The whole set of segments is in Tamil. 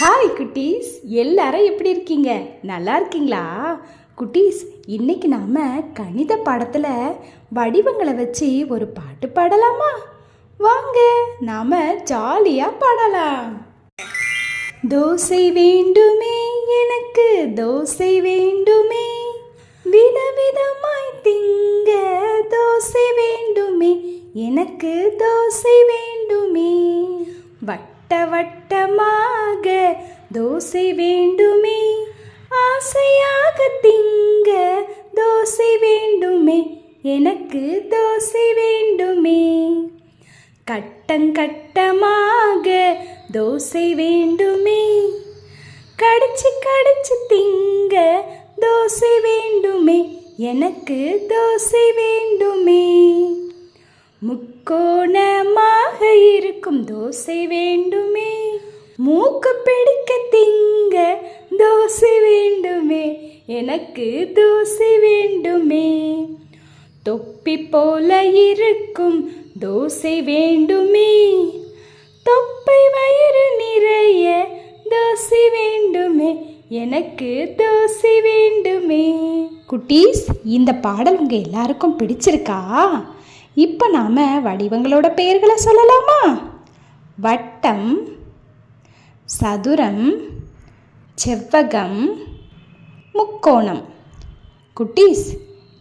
ஹாய் குட்டீஸ். எல்லாரும் எப்படி இருக்கீங்க? நல்லா இருக்கீங்களா? குட்டீஸ் இன்னைக்கு நாம கணித பாடத்தில் வடிவங்களை வச்சு ஒரு பாட்டு பாடலாமா? வாங்க நாம ஜாலியாக பாடலாம். தோசை வேண்டுமே எனக்கு தோசை வேண்டுமே. விதவிதமாய் திங்க தோசை வேண்டுமே எனக்கு தோசை வேண்டும் வட்ட வட்டமாக தோசை வேண்டுமே. ஆசையாக திங்க தோசை வேண்டுமே. எனக்கு தோசை வேண்டுமே. கட்டங்கட்டமாக தோசை வேண்டுமே. கடிச்சு கடிச்சு திங்க தோசை வேண்டுமே. எனக்கு தோசை வேண்டுமே. முக்கோணமாக தோசை வேண்டுமே. மூக்கு பிடிக்க திங்க தோசை வேண்டுமே. எனக்கு தோசை வேண்டுமே. தொப்பி போல இருக்கும் தோசை வேண்டுமே. தொப்பை வயிறு நிறைய தோசை வேண்டுமே. எனக்கு தோசை வேண்டுமே. குட்டீஸ் இந்த பாடல் உங்கள் எல்லாருக்கும் பிடிச்சிருக்கா? இப்போ நாம வடிவங்களோட பெயர்களை சொல்லலாமா? வட்டம் சதுரம் செவ்வகம் முக்கோணம். குட்டீஸ்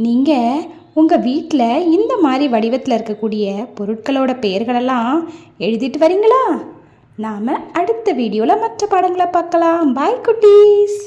நீங்கள் உங்கள் வீட்டில் இந்த மாதிரி வடிவத்தில் இருக்கக்கூடிய பொருட்களோட பெயர்களெல்லாம் எழுதிட்டு வரீங்களா? நாம் அடுத்த வீடியோவில் மற்ற பாடங்களை பார்க்கலாம். பாய் குட்டீஸ்.